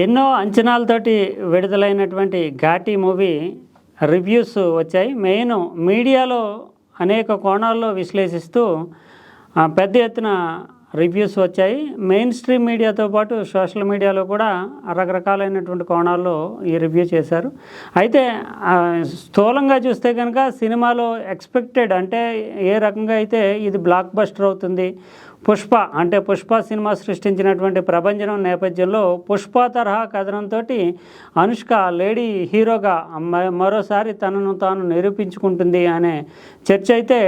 ఎన్నో అంచనాలతోటి విడుదలైనటువంటి ఘాటీ మూవీ రివ్యూస్ వచ్చాయి. మెయిన్ మీడియాలో అనేక కోణాల్లో విశ్లేషిస్తూ పెద్ద ఎత్తున రివ్యూస్ వచ్చాయి. మెయిన్ స్ట్రీమ్ మీడియాతో పాటు సోషల్ మీడియాలో కూడా రకరకాలైనటువంటి కోణాల్లో ఈ రివ్యూ చేశారు. అయితే స్థూలంగా చూస్తే కనుక సినిమాలో ఎక్స్పెక్టెడ్ అంటే ఏ రకంగా అయితే ఇది బ్లాక్ బస్టర్ అవుతుంది పుష్ప అంటే పుష్ప సినిమా సృష్టించినటువంటి ప్రభంజనం నేపథ్యంలో పుష్ప తరహా కథనంతో అనుష్క లేడీ హీరోగా మరోసారి తనను తాను నిరూపించుకుంటుంది అనే చర్చ అయితే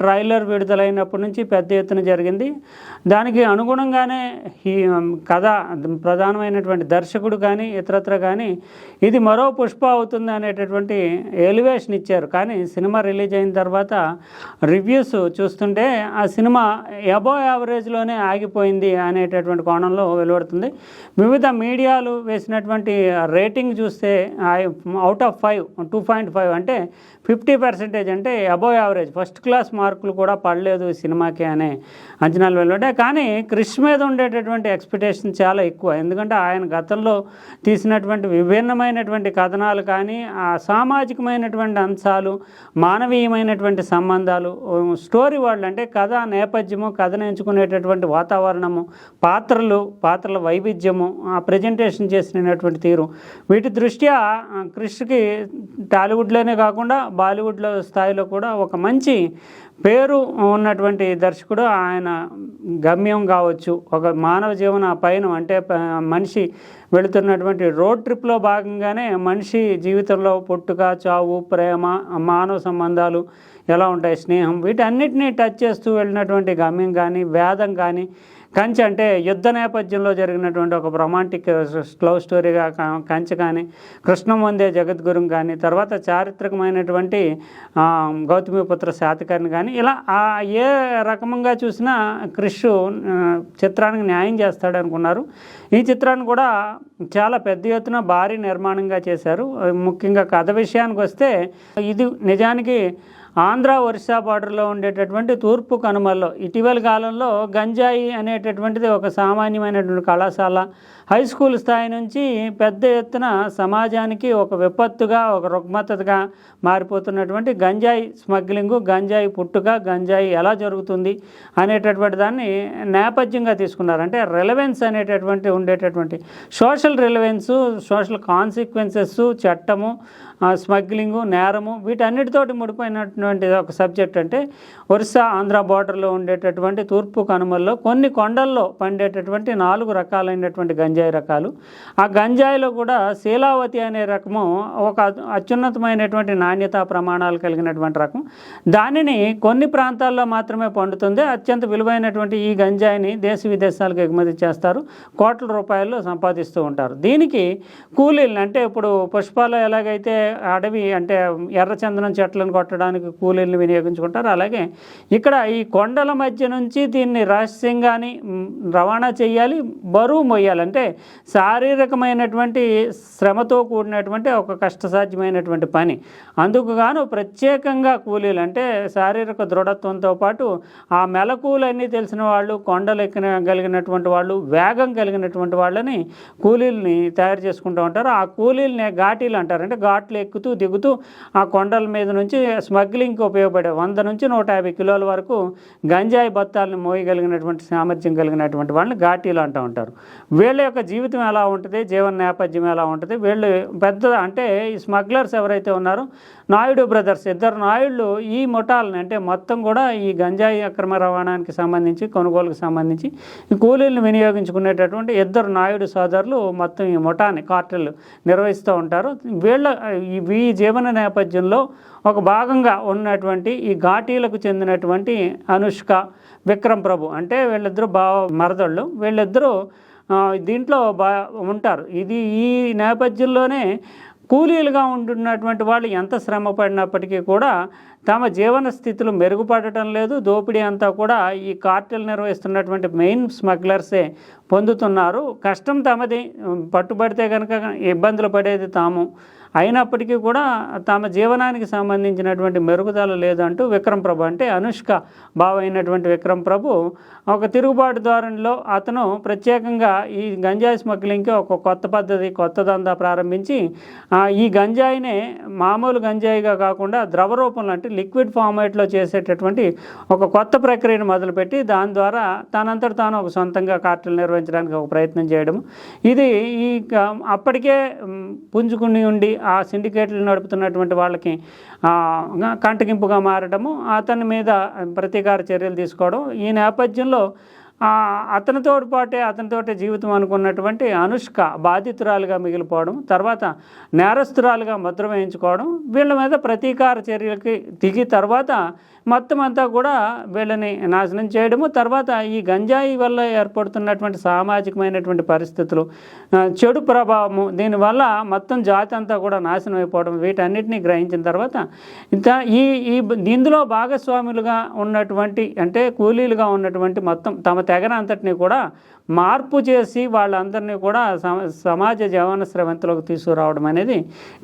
ట్రైలర్ విడుదలైనప్పటి నుంచి పెద్ద ఎత్తున జరిగింది. దానికి అనుగుణంగానే ఈ కథ ప్రధానమైనటువంటి దర్శకుడు కానీ ఇతరత్ర కానీ ఇది మరో పుష్ప అవుతుంది అనేటటువంటి ఎలివేషన్ ఇచ్చారు. కానీ సినిమా రిలీజ్ అయిన తర్వాత రివ్యూస్ చూస్తుంటే ఆ సినిమా అబో యావరేజ్లోనే ఆగిపోయింది అనేటటువంటి కోణంలో వెలువడుతుంది. వివిధ మీడియాలు వేసినటువంటి రేటింగ్ చూస్తే out of five two point five అంటే ఫిఫ్టీ పర్సెంటేజ్ అంటే అబోవ్ యావరేజ్ ఫస్ట్ క్లాస్ మార్కులు కూడా పడలేదు సినిమాకి అనే అంచనాలు వెలువడ్డాయి. కానీ క్రిష్ మీద ఉండేటటువంటి ఎక్స్పెక్టేషన్ చాలా ఎక్కువ. ఎందుకంటే ఆయన గతంలో తీసినటువంటి విభిన్నమైనటువంటి కథనాలు కానీ ఆ సామాజికమైనటువంటి అంశాలు మానవీయమైనటువంటి సంబంధాలు స్టోరీ వాళ్ళు అంటే కథ నేపథ్యము కథను ఎంచుకునేటటువంటి వాతావరణము పాత్రలు పాత్రల వైవిధ్యము ఆ ప్రజెంటేషన్ చేసినటువంటి తీరు. వీటి దృష్ట్యా క్రిష్కి టాలీవుడ్లోనే కాకుండా బాలీవుడ్లో స్థాయిలో కూడా ఒక మంచి పేరు ఉన్నటువంటి దర్శకుడు ఆయన గమ్యం కావచ్చు. ఒక మానవ జీవన పయనం అంటే మనిషి వెళుతున్నటువంటి రోడ్ ట్రిప్లో భాగంగానే మనిషి జీవితంలో పుట్టుక చావు ప్రేమ మానవ సంబంధాలు ఎలా ఉంటాయి స్నేహం వీటన్నిటిని టచ్ చేస్తూ వెళ్ళినటువంటి గమ్యం కానీ వేదం కానీ కంచె అంటే యుద్ధ నేపథ్యంలో జరిగినటువంటి ఒక రొమాంటిక్ లవ్ స్టోరీగా కంచె కానీ కృష్ణం వందే జగద్గురుం కానీ తర్వాత చారిత్రకమైనటువంటి గౌతమిపుత్ర శాతకర్ణి కానీ ఇలా ఆ ఏ రకంగా చూసినా క్రిష్ చిత్రానికి న్యాయం చేస్తాడు అనుకున్నారు. ఈ చిత్రాన్ని కూడా చాలా పెద్ద ఎత్తున భారీ నిర్మాణంగా చేశారు. ముఖ్యంగా కథ విషయానికి వస్తే ఇది నిజానికి ఆంధ్ర ఒరిస్సా బార్డర్లో ఉండేటటువంటి తూర్పు కనుమల్లో ఇటీవల కాలంలో గంజాయి అనేటటువంటిది ఒక సామాన్యమైనటువంటి కళాశాల హై స్కూల్ స్థాయి నుంచి పెద్ద ఎత్తున సమాజానికి ఒక విపత్తుగా ఒక రుగ్మతగా మారిపోతున్నటువంటి గంజాయి స్మగ్లింగు గంజాయి పుట్టుక గంజాయి ఎలా జరుగుతుంది అనేటటువంటి దాన్ని నేపథ్యంగా తీసుకున్నారు. అంటే రిలవెన్స్ అనేటటువంటి ఉండేటటువంటి సోషల్ రిలవెన్సు సోషల్ కాన్సిక్వెన్సెస్ చట్టము స్మగ్లింగు నేరము వీటన్నిటితోటి ముడిపోయినటువంటి ఒక సబ్జెక్ట్ అంటే ఒరిస్సా ఆంధ్ర బార్డర్లో ఉండేటటువంటి తూర్పు కనుమల్లో కొన్ని కొండల్లో పండేటటువంటి నాలుగు రకాలైనటువంటి గంజాయి రకాలు. ఆ గంజాయిలో కూడా శీలావతి అనే రకము ఒక అత్యున్నతమైనటువంటి నాణ్యత ప్రమాణాలు కలిగినటువంటి రకం. దానిని కొన్ని ప్రాంతాల్లో మాత్రమే పండుతుంది. అత్యంత విలువైనటువంటి ఈ గంజాయిని దేశ విదేశాలకు ఎగుమతి చేస్తారు. కోట్ల రూపాయలు సంపాదిస్తూ ఉంటారు. దీనికి కూలీలు అంటే ఇప్పుడు పుష్పాలు ఎలాగైతే అడవి అంటే ఎర్రచందనం చెట్లను కొట్టడానికి కూలీలను వినియోగించుకుంటారు అలాగే ఇక్కడ ఈ కొండల మధ్య నుంచి దీన్ని రహస్యంగాని రవాణా చేయాలి బరువు మొయ్యాలి అంటే శారీరకమైనటువంటి శ్రమతో కూడినటువంటి ఒక కష్టసాధ్యమైనటువంటి పని. అందుకు గాను ప్రత్యేకంగా కూలీలు అంటే శారీరక దృఢత్వంతో పాటు ఆ మెలకువలన్నీ తెలిసిన వాళ్ళు కొండలు ఎక్కిన కలిగినటువంటి వాళ్ళు వేగం కలిగినటువంటి వాళ్ళని కూలీల్ని తయారు చేసుకుంటూ ఉంటారు. ఆ కూలీలని ఘాటీలు అంటారు. అంటే ఘాట్లు ఎక్కుతూ దిగుతూ ఆ కొండల మీద నుంచి స్మగ్లింగ్కి ఉపయోగపడే వంద నుంచి నూట యాభై కిలోల వరకు గంజాయి బత్తాలను మోయగలిగినటువంటి సామర్థ్యం కలిగినటువంటి వాళ్ళని ఘాటీలు అంటూ ఉంటారు. వీళ్ళ యొక్క జీవితం ఎలా ఉంటుంది జీవన నేపథ్యం ఎలా ఉంటుంది వీళ్ళు పెద్ద అంటే ఈ స్మగ్లర్స్ ఎవరైతే ఉన్నారో నాయుడు బ్రదర్స్ ఇద్దరు నాయుళ్ళు ఈ ముఠాలని అంటే మొత్తం కూడా ఈ గంజాయి అక్రమ రవాణానికి సంబంధించి కొనుగోలుకు సంబంధించి ఈ కూలీలను వినియోగించుకునేటటువంటి ఇద్దరు నాయుడు సోదరులు మొత్తం ఈ ముఠాన్ని కార్టెల్ నిర్వహిస్తూ ఉంటారు. వీళ్ళ ఈ జీవన నేపథ్యంలో ఒక భాగంగా ఉన్నటువంటి ఈ ఘాటీలకు చెందినటువంటి అనుష్క విక్రమ్ ప్రభు అంటే వీళ్ళిద్దరూ బావ మరదళ్ళు వీళ్ళిద్దరూ దీంట్లో బా ఉంటారు. ఇది ఈ నేపథ్యంలోనే కూలీలుగా ఉంటున్నటువంటి వాళ్ళు ఎంత శ్రమ పడినప్పటికీ కూడా తమ జీవన స్థితులు మెరుగుపడటం లేదు. దోపిడీ అంతా కూడా ఈ కార్టెల్ నిర్వహిస్తున్నటువంటి మెయిన్ స్మగ్లర్సే పొందుతున్నారు. కష్టం తమది. పట్టుబడితే కనుక ఇబ్బందులు పడేది తాము. అయినప్పటికీ కూడా తమ జీవనానికి సంబంధించినటువంటి మెరుగుదల లేదంటూ విక్రమ్ ప్రభు అంటే అనుష్క బావ అయినటువంటి విక్రమ్ ప్రభు ఒక తిరుగుబాటు ధోరణిలో అతను ప్రత్యేకంగా ఈ గంజాయి స్మగ్లింగ్కి ఒక కొత్త పద్ధతి కొత్త దందా ప్రారంభించి ఈ గంజాయినే మామూలు గంజాయిగా కాకుండా ద్రవ రూపంలో అంటే లిక్విడ్ ఫార్మేట్లో చేసేటటువంటి ఒక కొత్త ప్రక్రియను మొదలుపెట్టి దాని ద్వారా తనంతట తాను ఒక సొంతంగా కార్టెలు నిర్వహించడానికి ఒక ప్రయత్నం చేయడం ఇది ఈ క- అప్పటికే పుంజుకుని ఉండి ఆ సిండికేట్లు నడుపుతున్నటువంటి వాళ్ళకి కంటగింపుగా మారడము అతని మీద ప్రతీకార చర్యలు తీసుకోవడం ఈ నేపథ్యంలో అతనితో పాటే అతనితోటే జీవితం అనుకున్నటువంటి అనుష్క బాధితురాలుగా మిగిలిపోవడం తర్వాత నేరస్తురాలుగా ముద్ర వేయించుకోవడం వీళ్ళ మీద ప్రతీకార చర్యలకి దిగి తర్వాత మొత్తం అంతా కూడా వీళ్ళని నాశనం చేయడము తర్వాత ఈ గంజాయి వల్ల ఏర్పడుతున్నటువంటి సామాజికమైనటువంటి పరిస్థితులు చెడు ప్రభావము దీనివల్ల మొత్తం జాతి అంతా కూడా నాశనం అయిపోవడం వీటన్నిటిని గ్రహించిన తర్వాత ఇంత ఈ ఈ ఇందులో భాగస్వాములుగా ఉన్నటువంటి అంటే కూలీలుగా ఉన్నటువంటి మొత్తం తమ తెగన అంతటిని కూడా మార్పు చేసి వాళ్ళందరినీ కూడా సమాజ జీవన స్రవంతిలోకి తీసుకురావడం అనేది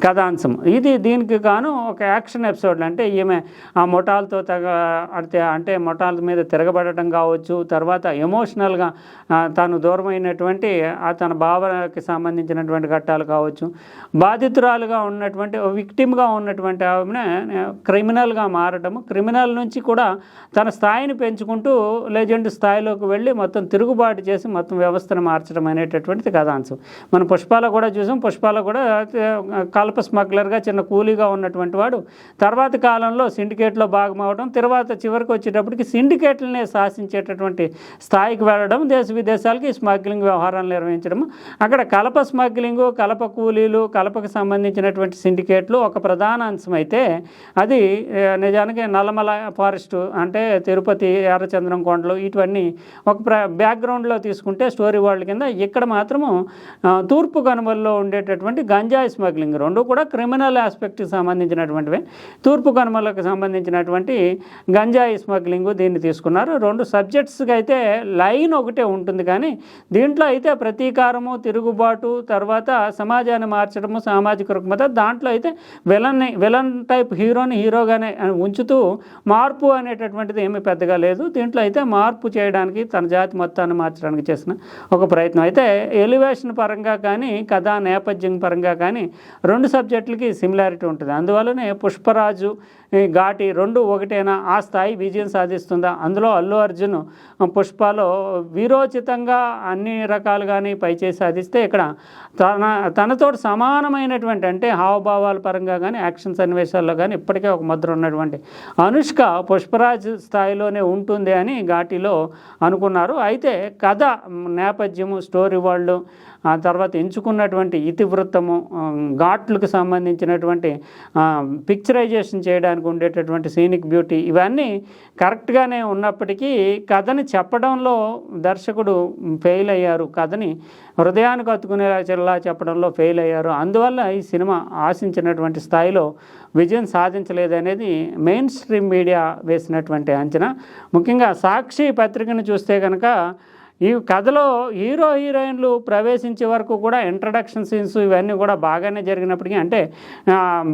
కథాంశం ఇది దీనికి గాను ఒక యాక్షన్ ఎపిసోడ్లు అంటే ఈమె ఆ ముఠాలతో తగ అంటే అంటే మొటాల మీద తిరగబడటం కావచ్చు తర్వాత ఎమోషనల్గా తను దూరమైనటువంటి ఆ తన భావనకి సంబంధించినటువంటి ఘట్టాలు కావచ్చు. బాధితురాలుగా ఉన్నటువంటి విక్టిమ్గా ఉన్నటువంటి ఆమె క్రిమినల్గా మారడం క్రిమినల్ నుంచి కూడా తన స్థాయిని పెంచుకుంటూ లెజెండ్ స్థాయిలోకి వెళ్ళి మొత్తం తిరుగుబాటు చేసి మొత్తం వ్యవస్థను మార్చడం అనేటటువంటిది కథాంశం మనం పుష్పాల కూడా చూసాం. పుష్పాల కూడా కల్ప స్మగ్లర్గా చిన్న కూలీగా ఉన్నటువంటి వాడు. తర్వాత కాలంలో సిండికేట్లో భాగం రావడం తర్వాత చివరికి వచ్చేటప్పటికి సిండికేట్లనే శాసించేటటువంటి స్థాయికి వెళ్ళడం దేశ విదేశాలకి స్మగ్లింగ్ వ్యవహారాలు నిర్వహించడం అక్కడ కలప స్మగ్లింగు కలప కూలీలు కలపకు సంబంధించినటువంటి సిండికేట్లు ఒక ప్రధాన అంశం అయితే అది నిజానికి నల్లమల ఫారెస్ట్ అంటే తిరుపతి ఎర్రచంద్రం కొండలు ఇటువన్నీ ఒక ప్ర బ్యాక్గ్రౌండ్లో తీసుకుంటే స్టోరీ వరల్డ్ కింద ఇక్కడ మాత్రము తూర్పు కనుమల్లో ఉండేటటువంటి గంజాయి స్మగ్లింగ్ రెండు కూడా క్రిమినల్ ఆస్పెక్ట్కి సంబంధించినటువంటివి. తూర్పు కనుమలకు సంబంధించినటువంటి గంజాయి స్మగ్లింగ్ దీన్ని తీసుకున్నారు. రెండు సబ్జెక్ట్స్కి అయితే లైన్ ఒకటే ఉంటుంది కానీ దీంట్లో అయితే ప్రతీకారము తిరుగుబాటు తర్వాత సమాజాన్ని మార్చడము సామాజిక రుగ్మత దాంట్లో అయితే విలన్ విలన్ టైప్ హీరోని హీరోగానే ఉంచుతూ మార్పు అనేటటువంటిది ఏమీ పెద్దగా లేదు. దీంట్లో అయితే మార్పు చేయడానికి తన జాతి మొత్తాన్ని మార్చడానికి చేసిన ఒక ప్రయత్నం. అయితే ఎలివేషన్ పరంగా కానీ కథా నేపథ్యం పరంగా కానీ రెండు సబ్జెక్టులకి సిమిలారిటీ ఉంటుంది. అందువల్లనే పుష్పరాజు ఘాటి రెండు ఒకటేనా? ఆ స్థాయి విజయం సాధిస్తుందా? అందులో అల్లు అర్జున్ పుష్పలో వీరోచితంగా అన్ని రకాలుగాని పైచేసి సాధిస్తే ఇక్కడ తన తనతో సమానమైనటువంటి అంటే హావభావాల పరంగా కానీ యాక్షన్ సన్నివేశాల్లో కానీ ఇప్పటికే ఒక ముద్ర ఉన్నటువంటి అనుష్క పుష్పరాజ్ స్థాయిలోనే ఉంటుంది అని ఘాటిలో అనుకున్నారు. అయితే కథ నేపథ్యము స్టోరీ వరల్డ్ ఆ తర్వాత ఎంచుకున్నటువంటి ఇతివృత్తము ఘాట్లకు సంబంధించినటువంటి పిక్చరైజేషన్ చేయడానికి ఉండేటటువంటి సీనిక్ బ్యూటీ ఇవన్నీ కరెక్ట్గానే ఉన్నప్పటికీ కథని చెప్పడంలో దర్శకుడు ఫెయిల్ అయ్యారు. కథని హృదయానికి అతుకునేలా చెప్పడంలో ఫెయిల్ అయ్యారు. అందువల్ల ఈ సినిమా ఆశించినటువంటి స్థాయిలో విజయం సాధించలేదనేది మెయిన్ స్ట్రీమ్ మీడియా వేసినటువంటి అంచనా. ముఖ్యంగా సాక్షి పత్రికను చూస్తే కనుక ఈ కథలో హీరో హీరోయిన్లు ప్రవేశించే వరకు కూడా ఇంట్రడక్షన్ సీన్స్ ఇవన్నీ కూడా బాగానే జరిగినప్పటికీ అంటే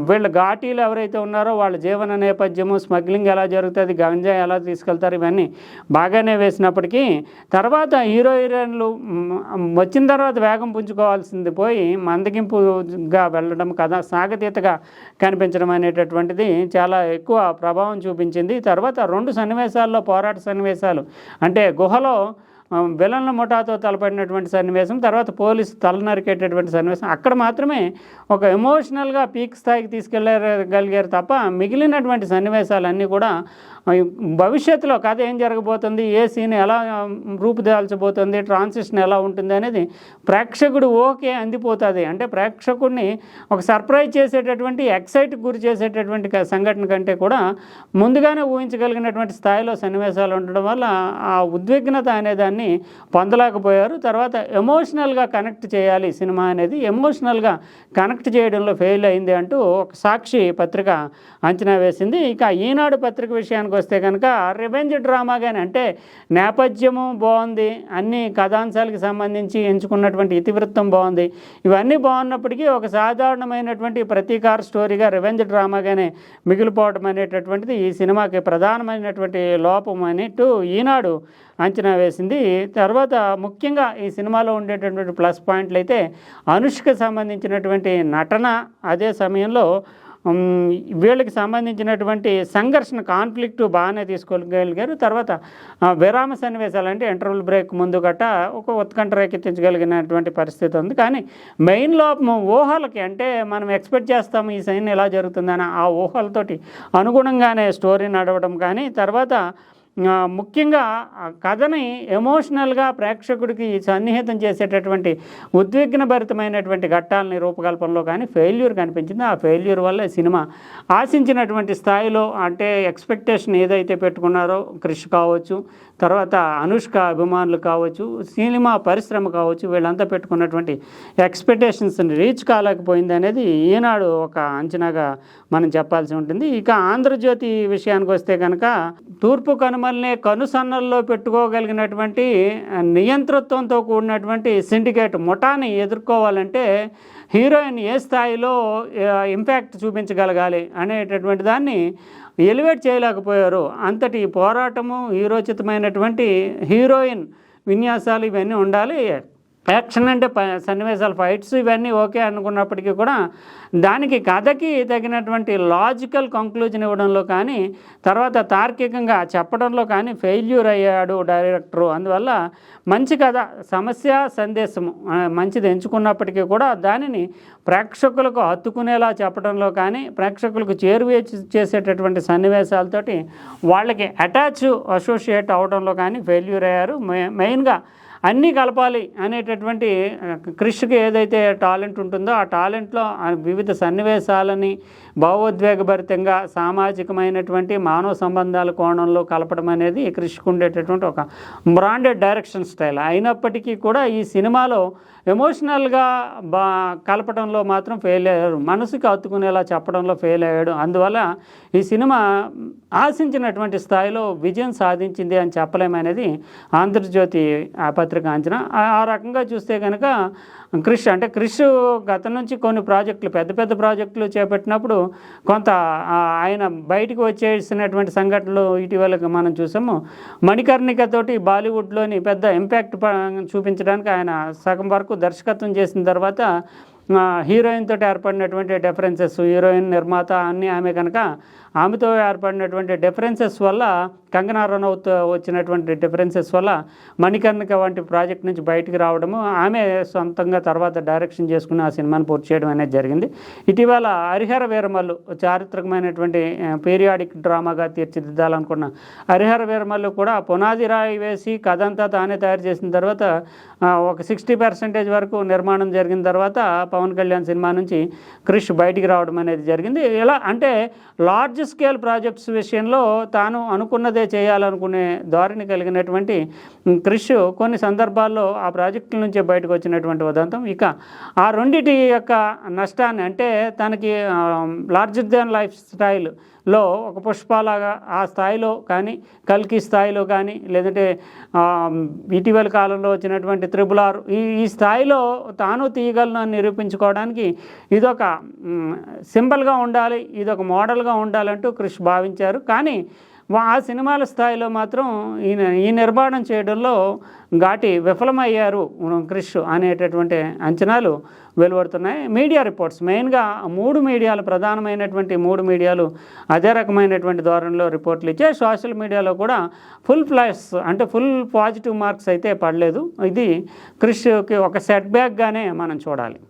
వీళ్ళ ఘాటీలు ఎవరైతే ఉన్నారో వాళ్ళ జీవన నేపథ్యము స్మగ్లింగ్ ఎలా జరుగుతుంది గంజా ఎలా తీసుకెళ్తారు ఇవన్నీ బాగానే వేసినప్పటికీ తర్వాత హీరో హీరోయిన్లు వచ్చిన తర్వాత వేగం పుంజుకోవాల్సింది పోయి మందగింపుగా వెళ్ళడం కథ సాగతీతగా కనిపించడం అనేటటువంటిది చాలా ఎక్కువ ప్రభావం చూపించింది. తర్వాత రెండు సన్నివేశాల్లో పోరాట సన్నివేశాలు అంటే గుహలో ఆ, విలన్ల ముఠాతో తలపడినటువంటి సన్నివేశం తర్వాత పోలీసు తల నరికేటటువంటి సన్నివేశం అక్కడ మాత్రమే ఒక ఎమోషనల్గా పీక్ స్థాయికి తీసుకెళ్ళగలిగారు తప్ప మిగిలినటువంటి సన్నివేశాలన్నీ కూడా భవిష్యత్తులో కథ ఏం జరగబోతుంది ఏ సీన్ ఎలా రూపుదాల్చబోతుంది ట్రాన్సిషన్ ఎలా ఉంటుంది అనేది ప్రేక్షకుడు ఓకే అందిపోతుంది. అంటే ప్రేక్షకుడిని ఒక సర్ప్రైజ్ చేసేటటువంటి ఎక్సైట్ గురి చేసేటటువంటి సంఘటన కంటే కూడా ముందుగానే ఊహించగలిగినటువంటి స్థాయిలో సన్నివేశాలు ఉండడం వల్ల ఆ ఉద్విగ్నత అనే దాన్ని పొందలేకపోయారు. తర్వాత ఎమోషనల్గా కనెక్ట్ చేయాలి సినిమా అనేది ఎమోషనల్గా కనెక్ట్ చేయడంలో ఫెయిల్ అయింది అంటూ ఒక సాక్షి పత్రిక అంచనా వేసింది. ఇక ఈనాడు పత్రిక విషయానికి వస్తే కనుక రివెంజ్ డ్రామాగానే అంటే నేపథ్యము బాగుంది అన్ని కథాంశాలకు సంబంధించి ఎంచుకున్నటువంటి ఇతివృత్తం బాగుంది. ఇవన్నీ బాగున్నప్పటికీ ఒక సాధారణమైనటువంటి ప్రతీకార స్టోరీగా రివెంజ్ డ్రామాగానే మిగిలిపోవడం అనేటటువంటిది ఈ సినిమాకి ప్రధానమైనటువంటి లోపం అనేట్టు ఈనాడు అంచనా వేసింది. తర్వాత ముఖ్యంగా ఈ సినిమాలో ఉండేటటువంటి ప్లస్ పాయింట్లు అయితే అనుష్క సంబంధించినటువంటి నటన అదే సమయంలో వీళ్ళకి సంబంధించినటువంటి సంఘర్షణ కాన్ఫ్లిక్ట్ బాగానే తీసుకోగలిగారు. తర్వాత విరామ సన్నివేశాలు అంటే ఇంటర్వల్ బ్రేక్ ముందు గట్ట ఒక ఉత్కంఠ రేకెత్తించగలిగినటువంటి పరిస్థితి ఉంది. కానీ మెయిన్ లోపం ఊహలకి అంటే మనం ఎక్స్పెక్ట్ చేస్తాము ఈ సైన్ ఎలా జరుగుతుందని ఆ ఊహలతోటి అనుగుణంగానే స్టోరీ నడవడం. కానీ తర్వాత ముఖ్యంగా ఆ కథని ఎమోషనల్గా ప్రేక్షకుడికి సన్నిహితం చేసేటటువంటి ఉద్విగ్నభరితమైనటువంటి ఘట్టాలని రూపకల్పనలో కానీ ఫెయిల్యూర్ కనిపించింది ఆ ఫెయిల్యూర్ వల్ల సినిమా ఆశించినటువంటి స్థాయిలో అంటే ఎక్స్పెక్టేషన్ ఏదైతే పెట్టుకున్నారో క్రిష్ కావచ్చు తర్వాత అనుష్క అభిమానులు కావచ్చు సినిమా పరిశ్రమ కావచ్చు వీళ్ళంతా పెట్టుకున్నటువంటి ఎక్స్పెక్టేషన్స్ని రీచ్ కాలేకపోయింది అనేది ఈనాడు ఒక అంచనాగా మనం చెప్పాల్సి ఉంటుంది. ఇక ఆంధ్రజ్యోతి విషయానికి వస్తే కనుక తూర్పు కనుమల్ని కనుసన్నల్లో పెట్టుకోగలిగినటువంటి నియంతృత్వంతో కూడినటువంటి సిండికేట్ ముఠాని ఎదుర్కోవాలంటే హీరోయిన్ ఏ స్థాయిలో ఇంపాక్ట్ చూపించగలగాలి అనేటటువంటి దాన్ని ఎలివేట్ చేయలేకపోయారు. అంతటి పోరాటము హీరోచితమైనటువంటి హీరోయిన్ విన్యాసాలు ఇవన్నీ ఉండాలి. యాక్షన్ అంటే సన్నివేశాలు ఫైట్స్ ఇవన్నీ ఓకే అనుకున్నప్పటికీ కూడా దానికి కథకి తగినటువంటి లాజికల్ కంక్లూజన్ ఇవ్వడంలో కానీ తర్వాత తార్కికంగా చెప్పడంలో కానీ ఫెయిల్యూర్ అయ్యాడు డైరెక్టరు అందువల్ల మంచి కథ సమస్య సందేశము మంచిది ఎంచుకున్నప్పటికీ కూడా దానిని ప్రేక్షకులకు హత్తుకునేలా చెప్పడంలో కానీ ప్రేక్షకులకు చేరువే చేసేటటువంటి సన్నివేశాలతోటి వాళ్ళకి అటాచ్ అసోసియేట్ అవడంలో కానీ ఫెయిల్యూర్ అయ్యారు. మె- మెయిన్గా అన్నీ కలపాలి అనేటటువంటి కృషికి ఏదైతే టాలెంట్ ఉంటుందో ఆ టాలెంట్లో వివిధ సన్నివేశాలని భావోద్వేగభరితంగా సామాజికమైనటువంటి మానవ సంబంధాల కోణంలో కలపడం అనేది క్రిష్కి ఉండేటటువంటి ఒక బ్రాండెడ్ డైరెక్షన్ స్టైల్ అయినప్పటికీ కూడా ఈ సినిమాలో ఎమోషనల్గా బా కలపడంలో మాత్రం ఫెయిల్ అయ్యారు. మనసుకి హత్తుకునేలా చెప్పడంలో ఫెయిల్ అయ్యాడు. అందువల్ల ఈ సినిమా ఆశించినటువంటి స్థాయిలో విజయం సాధించింది అని చెప్పలేమనేది ఆంధ్రజ్యోతి ఆ పత్రిక అంచనా. ఆ రకంగా చూస్తే కనుక క్రిష్ అంటే క్రిష్ గత నుంచి కొన్ని ప్రాజెక్టులు పెద్ద పెద్ద ప్రాజెక్టులు చేపట్టినప్పుడు కొంత ఆయన బయటకు వచ్చేసినటువంటి సంఘటనలు ఇటీవల మనం చూసాము. మణికర్ణికతోటి బాలీవుడ్లోని పెద్ద ఇంపాక్ట్ చూపించడానికి ఆయన సగం వరకు దర్శకత్వం చేసిన తర్వాత హీరోయిన్ తోటి ఏర్పడినటువంటి డిఫరెన్సెస్ హీరోయిన్ నిర్మాత అన్నీ ఆమె కనుక ఆమెతో ఏర్పడినటువంటి డిఫరెన్సెస్ వల్ల కంగనా రనౌత్ వచ్చినటువంటి డిఫరెన్సెస్ వల్ల మణికర్ణిక వంటి ప్రాజెక్ట్ నుంచి బయటకు రావడము ఆమె సొంతంగా తర్వాత డైరెక్షన్ చేసుకుని ఆ సినిమాని పూర్తి చేయడం అనేది జరిగింది. ఇటీవల హరిహర వీరమల్లు చారిత్రకమైనటువంటి పీరియాడిక్ డ్రామాగా తీర్చిదిద్దాలనుకున్న హరిహర వీరమల్లు కూడా పునాది రాయి వేసి కథ అంతా తానే తయారు చేసిన తర్వాత ఒక సిక్స్టీ పర్సెంటేజ్ వరకు నిర్మాణం జరిగిన తర్వాత పవన్ కళ్యాణ్ సినిమా నుంచి క్రిష్ బయటికి రావడం అనేది జరిగింది. ఇలా అంటే లార్జ్ స్కేల్ ప్రాజెక్ట్స్ విషయంలో తాను అనుకున్నదే చేయాలనుకునే ధోరణి కలిగినటువంటి క్రిష్ కొన్ని సందర్భాల్లో ఆ ప్రాజెక్టుల నుంచే బయటకు వచ్చినటువంటి ఉదంతం ఇక ఆ రెండిటి యొక్క నష్టాన్ని అంటే తనకి లార్జర్ దాన్ లైఫ్ స్టైల్లో ఒక పుష్పలాగా ఆ స్థాయిలో కానీ కల్కి స్థాయిలో కానీ లేదంటే ఇటీవల కాలంలో వచ్చినటువంటి త్రిబుల్ ఆర్ ఈ ఈ స్థాయిలో తాను తీయగలను అని నిరూపించుకోవడానికి ఇదొక సింబల్గా ఉండాలి ఇదొక మోడల్గా ఉండాలంటూ క్రిష్ భావించారు. కానీ ఆ సినిమాల స్థాయిలో మాత్రం ఈయన ఈ నిర్మాణం చేయడంలో ఘాటి విఫలమయ్యారు క్రిష్ అనేటటువంటి అంచనాలు వెలువడుతున్నాయి. మీడియా రిపోర్ట్స్ మెయిన్గా మూడు మీడియాలు ప్రధానమైనటువంటి మూడు మీడియాలు అదే రకమైనటువంటి ధోరణిలో రిపోర్ట్లు ఇచ్చే సోషల్ మీడియాలో కూడా ఫుల్ ప్లస్ అంటే ఫుల్ పాజిటివ్ మార్క్స్ అయితే పడలేదు. ఇది క్రిష్కి ఒక సెట్ బ్యాక్గానే మనం చూడాలి.